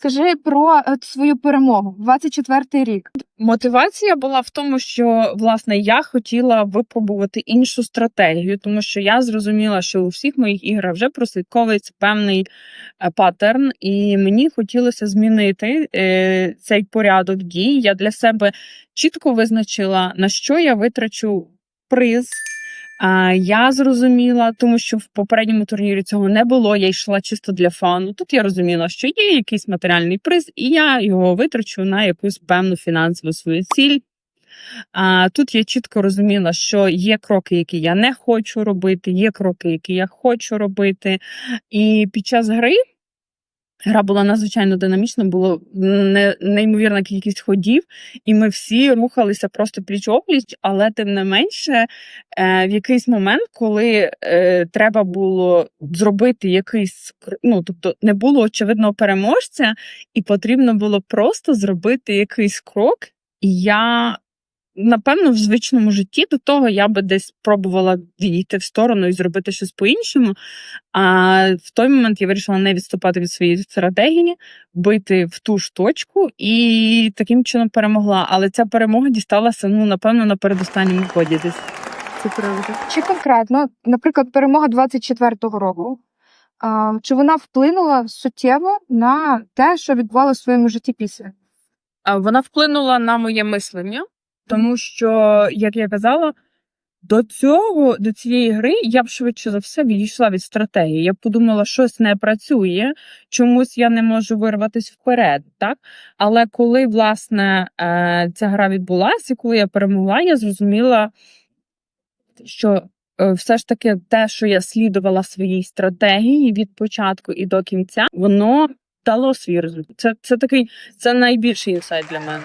Скажи про е, свою перемогу 24-й рік. Мотивація була в тому, що власне я хотіла випробувати іншу стратегію, тому що я зрозуміла, що у всіх моїх іграх вже прослідковується певний е, паттерн, і мені хотілося змінити е, цей порядок дій. Я для себе чітко визначила, на що я витрачу приз. Я зрозуміла, тому що в попередньому турнірі цього не було. Я йшла чисто для фану. Тут я розуміла, що є якийсь матеріальний приз, і я його витрачу на якусь певну фінансову свою ціль. А тут я чітко розуміла, що є кроки, які я не хочу робити, є кроки, які я хочу робити. І під час гри гра була надзвичайно динамічна, було не, неймовірна кількість ходів, і ми всі рухалися просто пліч опліч, але тим не менше, е, в якийсь момент, коли е, треба було зробити якийсь ну, тобто не було очевидного переможця, і потрібно було просто зробити якийсь крок. І я, напевно, в звичному житті до того я би десь пробувала відійти в сторону і зробити щось по-іншому. А в той момент я вирішила не відступати від своєї стратегії, бити в ту ж точку і таким чином перемогла. Але ця перемога дісталася, ну, напевно, на передостанньому ході десь. Це правда. Чи конкретно, наприклад, перемога 24-го року, а, чи вона вплинула суттєво на те, що відбувалося в своєму житті після? А Вона вплинула на моє мислення, тому що, як я казала, до цього, до цієї гри я б швидше за все відійшла від стратегії. Я б подумала, щось не працює, чомусь я не можу вирватися вперед. Так? Але коли власне е, ця гра відбулася, і коли я перемогла, я зрозуміла, що е, все ж таки те, що я слідувала своїй стратегії від початку і до кінця, воно дало свій результат. Це, це такий це найбільший інсайт для мене.